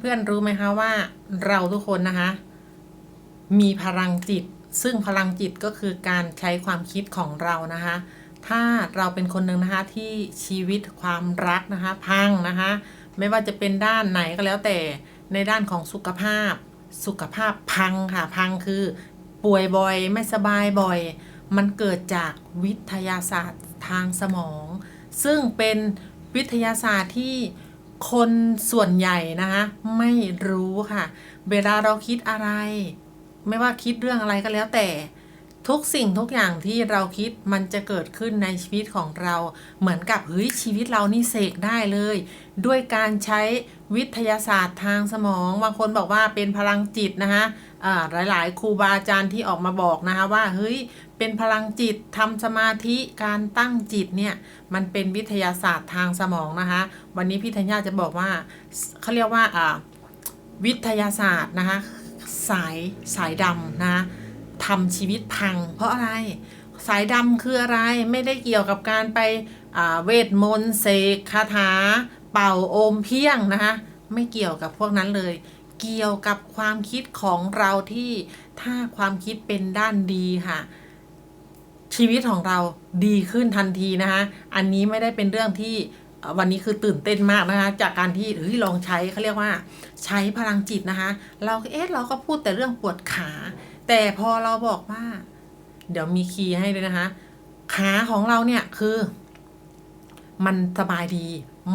เพื่อนๆรู้ไหมคะว่าเราทุกคนนะคะ มีพลังจิต ซึ่งพลังจิตก็คือการใช้ความคิดของเรานะคะ ถ้าเราเป็นคนหนึ่งนะคะที่ชีวิตความรักนะคะพังนะคะ ไม่ว่าจะเป็นด้านไหนก็แล้วแต่ในด้านของสุขภาพ สุขภาพพังค่ะพังคือ ป่วยบ่อยไม่สบายบ่อย มันเกิดจากวิทยาศาสตร์ทางสมอง ซึ่งเป็นวิทยาศาสตร์ที่ คนส่วนใหญ่นะคะไม่รู้ค่ะ เวลาเราคิดอะไร ไม่ว่าคิดเรื่องอะไรก็แล้วแต่ ทุกสิ่งทุกอย่างที่เราคิดมันจะเกิดขึ้นในชีวิตของเรา เหมือนกับเฮ้ยชีวิตเรานี่เสกได้เลย ด้วยการใช้วิทยาศาสตร์ทางสมอง บางคนบอกว่าเป็นพลังจิตนะคะหลายๆ ครูบาอาจารย์ที่ออกมาบอกนะคะว่าเฮ้ย เป็นพลังจิตทำสมาธิการตั้งจิตเนี่ยมันเป็นวิทยาศาสตร์ทางสมองนะคะ วันนี้พี่ธัญญาจะบอกว่าเขาเรียกว่าวิทยาศาสตร์นะคะสายสายดำนะะทำชีวิตพัง เพราะอะไรสายดำคืออะไรไม่ได้เกี่ยวกับการไปเวทมนต์เสกคาถา เป่าโอมเพียงนะคะไม่เกี่ยวกับพวกนั้นเลย เกี่ยวกับความคิดของเราที่ถ้าความคิดเป็นด้านดีค่ะ ชีวิตของเราดีขึ้นทันทีนะคะ อันนี้ไม่ได้เป็นเรื่องที่วันนี้คือตื่นเต้นมากนะคะ จากการที่เฮ้ยลองใช้เขาเรียกว่า ใช้พลังจิตนะคะ เราก็เอ๊ะเราก็พูดแต่เรื่องปวดขา แต่พอเราบอกว่า เดี๋ยวมีคีย์ให้ด้วยนะคะ ขาของเราเนี่ยคือ มันสบายดี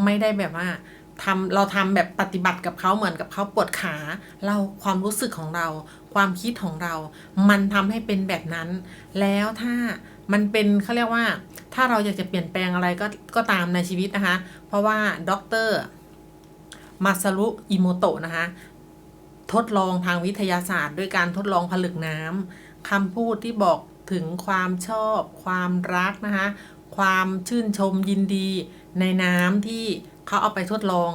ไม่ได้แบบว่า ทำเราทำแบบปฏิบัติกับเขาเหมือนกับเขาปวดขา เราความรู้สึกของเรา ความคิดของเรา มันทำให้เป็นแบบนั้น แล้วถ้ามันเป็นเขาเรียกว่า ถ้าเราอยากจะเปลี่ยนแปลงอะไรก็ก็ตามในชีวิตนะคะ เพราะว่าด็อกเตอร์มาซารุอิโมโตะนะคะ ทดลองทางวิทยาศาสตร์ ด้วยการทดลองผลึกน้ำคำพูดที่บอกถึงความชอบ ความรักนะคะ ความชื่นชมยินดีในน้ำที่ เขาเอาไปทดลอง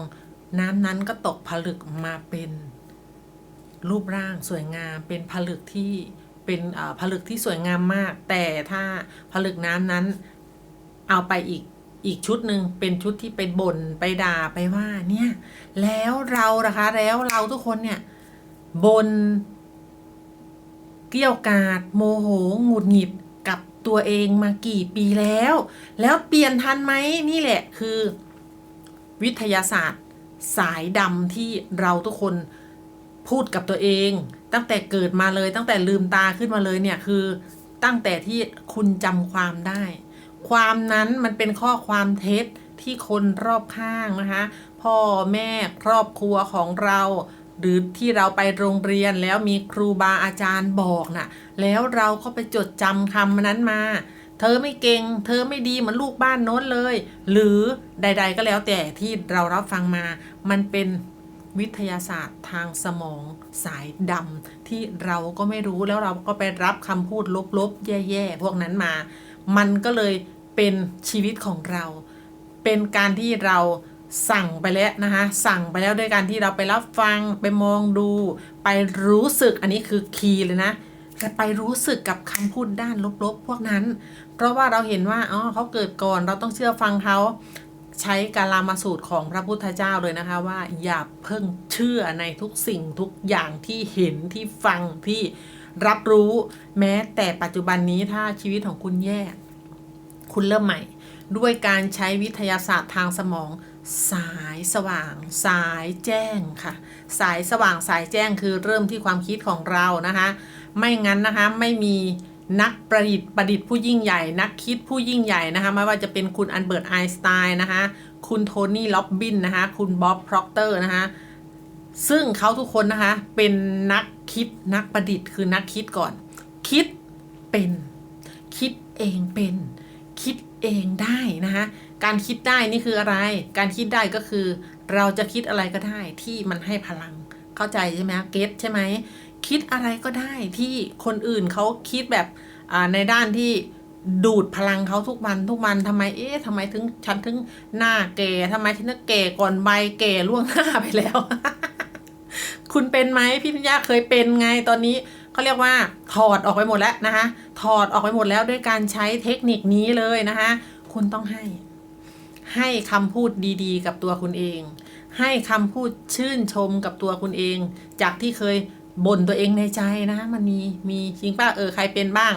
น้ำนั้นก็ตกผลึกมาเป็น รูปร่างสวยงาม เป็นผลึกที่เป็นผลึกที่สวยงามมาก แต่ถ้าผลึกน้ำนั้นเอาไปอีกอีกชุดหนึ่งเป็นชุดที่ไปบ่นไปด่าไปว่าเนี่ย แล้วเรานะคะแล้วเราทุกคนเนี่ยบนเกี่ยวกาดโมโหหงุดหงิดกับตัวเองมากี่ปีแล้ว แล้วเปลี่ยนทันไหมนี่แหละคือ วิทยาศาสตร์ สายดำที่เราทุกคนพูดกับตัวเอง ตั้งแต่เกิดมาเลยตั้งแต่ลืมตาขึ้นมาเลยเนี่ยคือตั้งแต่ที่คุณจำความได้ ความนั้นมันเป็นข้อความเท็จที่คนรอบข้างนะคะ พ่อแม่ครอบครัวของเรา หรือที่เราไปโรงเรียนแล้วมีครูบาอาจารย์บอกน่ะ แล้วเราก็ไปจดจำคำนั้นมา เธอไม่เก่ง เธอไม่ดีเหมือนลูกบ้านโน้นเลย หรือใด ๆ ก็แล้วแต่ที่เรารับฟังมา มันเป็นวิทยาศาสตร์ทางสมองสายดำที่เราก็ไม่รู้แล้วเราก็ไปรับคำพูดลบๆ แย่ๆ พวกนั้นมา มันก็เลยเป็นชีวิตของเรา เป็นการที่เราสั่งไปแล้วนะคะสั่งไปแล้วด้วยการที่เราไปรับฟังไปมองดู ไปรู้สึกอันนี้คือคีย์เลยนะไปรู้สึกกับคำพูดด้านลบๆ พวกนั้น เพราะว่าเราเห็นว่าอ๋อเขาเกิดก่อนเราต้องเชื่อฟังเขาใช้การามาสูตรของพระพุทธเจ้าเลยนะคะว่าอย่าเพิ่งเชื่อในทุกสิ่งทุกอย่างที่เห็นที่ฟังที่รับรู้แม้แต่ปัจจุบันนี้ถ้าชีวิตของคุณแย่ คุณเริ่มใหม่ ด้วยการใช้วิทยาศาสตร์ทางสมอง สายสว่าง สายแจ้งค่ะ สายสว่างสายแจ้งคือเริ่มที่ความคิดของเรานะคะ ไม่งั้นนะคะไม่มี นักประดิษฐ์ประดิษฐ์ผู้ยิ่งใหญ่ นักคิดผู้ยิ่งใหญ่นะคะไม่ว่าจะเป็นคุณอันเบิร์ตไอน์สไตน์นะคะคุณโทนี่ล็อบบินนะคะคุณบ๊อบพร็อกเตอร์นะคะซึ่งเขาทุกคนนะคะเป็นนักคิดนักประดิษฐ์คือนักคิดก่อน คิดเป็น คิดเองเป็น คิดเองได้นะคะการคิดได้นี่คืออะไร การคิดได้ก็คือ เราจะคิดอะไรก็ได้ที่มันให้พลัง เข้าใจใช่ไหมเก็ตใช่ไหม คิดอะไรก็ได้ที่คนอื่นเขาคิดแบบในด้านที่ดูดพลังเขาทุกวันทุกวันทำไมเอ๊ะทำไมถึงฉันถึงหน้าแก่ทำไมฉันถึงแก่ก่อนใบแก่ล่วงหน้าไปแล้ว คุณเป็นไหมพี่พิญญาเคยเป็นไงตอนนี้เขาเรียกว่าถอดออกไปหมดแล้วนะคะ ถอดออกไปหมดแล้วด้วยการใช้เทคนิคนี้เลยนะคะ คุณต้องให้ ให้คำพูดดีๆ กับตัวคุณเอง ให้คำพูดชื่นชมกับตัวคุณเอง จากที่เคย บ่นตัวเองในใจนะมันมีมีจริงป่ะเออใครเป็นบ้าง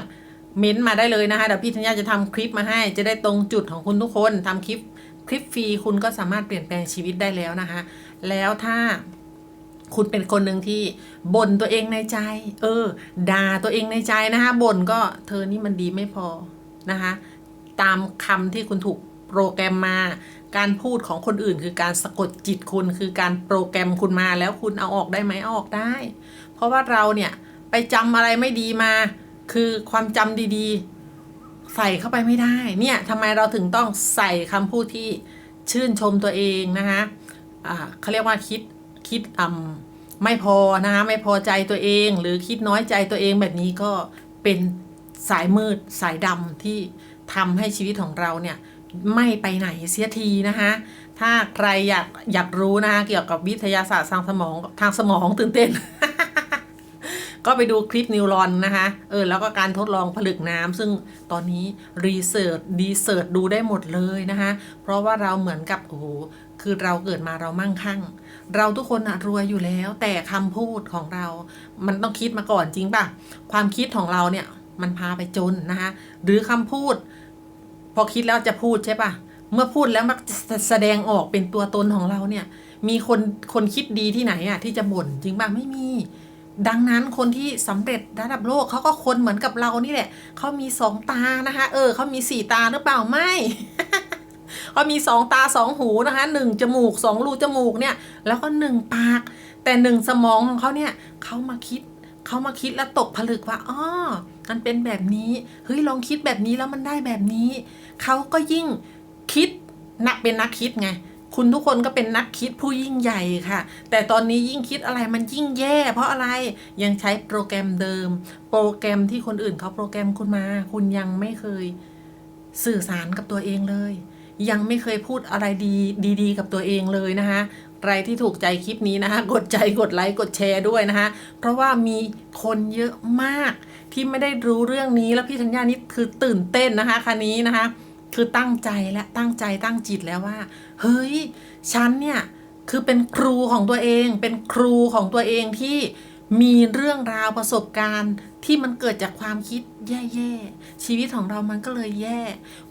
เม้นมาได้เลยนะคะเดี๋ยวพี่ธัญญาจะทำคลิปมาให้ จะได้ตรงจุดของคุณทุกคนทำคลิปคลิปฟรีคุณก็สามารถเปลี่ยนแปลงชีวิตได้แล้วนะคะ แล้วถ้าคุณเป็นคนหนึ่งที่บ่นตัวเองในใจ เออ ด่าตัวเองในใจนะคะบ่นก็เธอนี่มันดีไม่พอนะคะ ตามคำที่คุณถูกโปรแกรมมา การพูดของคนอื่น คือการสะกดจิตคุณ คือการโปรแกรมคุณมาแล้วคุณเอาออกได้ไหมออกได้ ราะว่าเราเนี่ยไปจำอะไรไม่ดีมา คือความจำดีๆ ใส่เข้าไปไม่ได้ เนี่ยทำไมเราถึงต้องใส่คำพูดที่ชื่นชมตัวเองนะคะอ่าเขาเรียกว่าคิดคิดอ่ำไม่พอนะคะไม่พอใจตัวเอง หรือคิดน้อยใจตัวเองแบบนี้ก็เป็นสายมืดสายดำที่ทำให้ชีวิตของเราเนี่ยไม่ไปไหนเสียทีนะคะถ้าใครอยากอยากรู้นะคะเกี่ยวกับวิทยาศาสตร์ทางสมองทางสมองตื่นเต้น ก็ไปดูคลิปนิวรอนนะคะเออแล้วก็การทดลองผลึกน้ำซึ่งตอนนี้รีเสิร์ชดีเสิร์ชดูได้หมดเลยนะคะเพราะว่าเราเหมือนกับโอ้โหคือเราเกิดมาเรามั่งคั่ง เราทุกคนอะรวยอยู่แล้ว แต่คำพูดของเรา มันต้องคิดมาก่อนจริงป่ะ ความคิดของเราเนี่ยมันพาไปจนนะคะหรือคำพูด พอคิดแล้วจะพูดใช่ปะเมื่อพูดแล้วมักแสดงออกเป็นตัวตนของเราเนี่ย มีคนคนคิดดีที่ไหนอะที่จะบ่นจริงป่ะไม่มี ดังนั้นคนที่สำเร็จระดับโลกเขาก็คนเหมือนกับเรานี่แหละเขามีสองตานะคะเออเขามีสี่ตาหรือเปล่าไม่เขามีสองตาสองหูนะคะหนึ่งจมูกสองรูจมูกเนี่ยแล้วก็หนึ่งปาก แต่หนึ่งสมองของเขาเนี่ยเขามาคิดเขามาคิดแล้วตกผลึกว่าอ๋อมันเป็นแบบนี้เฮ้ยลองคิดแบบนี้แล้วมันได้แบบนี้เขาก็ยิ่งคิดนักเป็นนักคิดไง คุณทุกคนก็เป็นนักคิดผู้ยิ่งใหญ่ค่ะ แต่ตอนนี้ยิ่งคิดอะไรมันยิ่งแย่ เพราะอะไรยังใช้โปรแกรมเดิม โปรแกรมที่คนอื่นเขาโปรแกรมคุณมา คุณยังไม่เคยสื่อสารกับตัวเองเลย ยังไม่เคยพูดอะไรดีดีๆ กับตัวเองเลยนะคะใครที่ถูกใจคลิปนี้นะคะกดใจกดไลค์กดแชร์ด้วยนะคะเพราะว่ามีคนเยอะมากที่ไม่ได้รู้เรื่องนี้แล้วพี่ธัญญานี่คือตื่นเต้นนะคะคันนี้นะคะ คือตั้งใจและตั้งใจตั้งจิตแล้วว่า เฮ้ย ฉันเนี่ย คือเป็นครูของตัวเอง เป็นครูของตัวเองที่มีเรื่องราวประสบการณ์ที่มันเกิดจากความคิดแย่ๆ ชีวิตของเรามันก็เลยแย่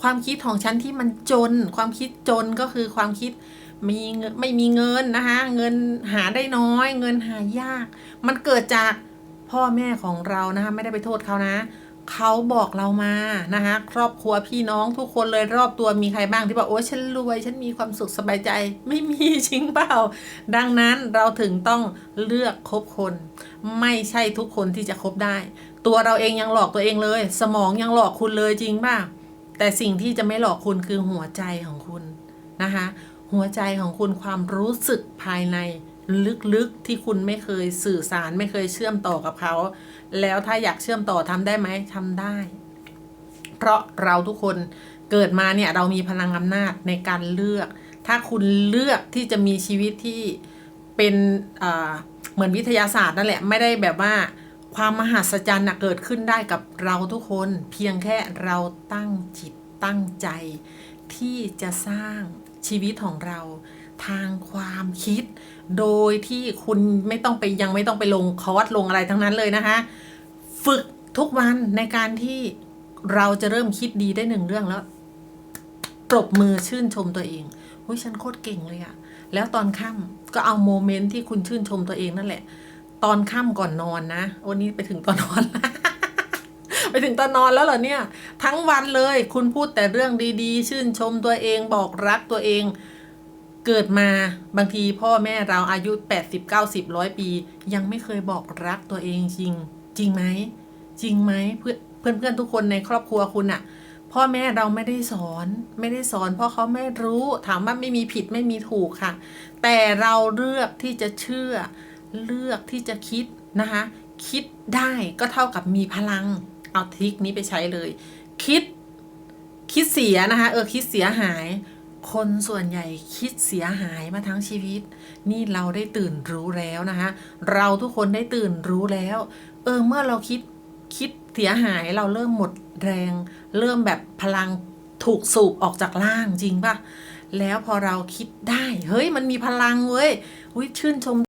ความคิดของฉันที่มันจน ความคิดจนก็คือความคิดมีไม่มีเงินนะคะ เงินหาได้น้อย เงินหายาก มันเกิดจากพ่อแม่ของเรานะคะ ไม่ได้ไปโทษเขานะ เขาบอกเรามานะคะครอบครัวพี่น้องทุกคนเลยรอบตัวมีใครบ้างที่บอกโอ้ฉันรวย ฉันมีความสุขสบายใจ ไม่มีจริงเปล่า ดังนั้นเราถึงต้องเลือกคบคน ไม่ใช่ทุกคนที่จะคบได้ ตัวเราเองยังหลอกตัวเองเลย สมองยังหลอกคุณเลยจริงป่ะแต่สิ่งที่จะไม่หลอกคุณคือหัวใจของคุณนะคะหัวใจของคุณความรู้สึกภายในลึกๆที่คุณไม่เคยสื่อสารไม่เคยเชื่อมต่อกับเขา แล้วถ้าอยากเชื่อมต่อทำได้ไหมทำได้ เพราะเราทุกคนเกิดมาเนี่ยเรามีพลังอำนาจในการเลือก ถ้าคุณเลือกที่จะมีชีวิตที่เป็นเหมือนวิทยาศาสตร์นั่นแหละไม่ได้แบบว่าความมหัศจรรย์น่ะเกิดขึ้นได้กับเราทุกคนเพียงแค่เราตั้งจิตตั้งใจ ที่จะสร้างชีวิตของเราทางความคิด โดยที่คุณไม่ต้องไปยังไม่ต้องไปลงคอร์สลงอะไรทั้งนั้นเลยนะคะ ฝึกทุกวันในการที่เราจะเริ่มคิดดีได้หนึ่งเรื่องแล้วปรบมือชื่นชมตัวเองเฮ้ยฉันโคตรเก่งเลยอะแล้วตอนค่ำก็เอาโมเมนต์ที่คุณชื่นชมตัวเองนั่นแหละ ตอนค่ำก่อนนอนนะ วันนี้ไปถึงตอนนอนไปถึงตอนนอนแล้วเหรอเนี่ย ทั้งวันเลย คุณพูดแต่เรื่องดีๆ ชื่นชมตัวเองบอกรักตัวเอง เกิดมาบางทีพ่อแม่เราอายุ 80 90ร้อยปี ยังไม่เคยบอกรักตัวเองจริง จริงไหมจริงไหมเพื่อนเพื่อนเพื่อนทุกคนในครอบครัวคุณอะพ่อแม่เราไม่ได้สอนไม่ได้สอน เพราะเขาไม่รู้ถามว่าไม่มีผิดไม่มีถูกค่ะ แต่เราเลือกที่จะเชื่อ เลือกที่จะคิดนะคะ คิดได้ก็เท่ากับมีพลัง เอาทริคนี้ไปใช้เลย คิด คิดเสียนะคะ เออคิดเสียหาย คนส่วนใหญ่คิดเสียหายมาทั้งชีวิต นี่เราได้ตื่นรู้แล้วนะคะเราทุกคนได้ตื่นรู้แล้ว เออเมื่อเราคิดคิดเสียหายเราเริ่มหมดแรง เริ่มแบบพลังถูกสูบออกจากล่างจริงปะแล้วพอเราคิดได้ เฮ้ยมันมีพลังเว้ยอุ้ยชื่นชม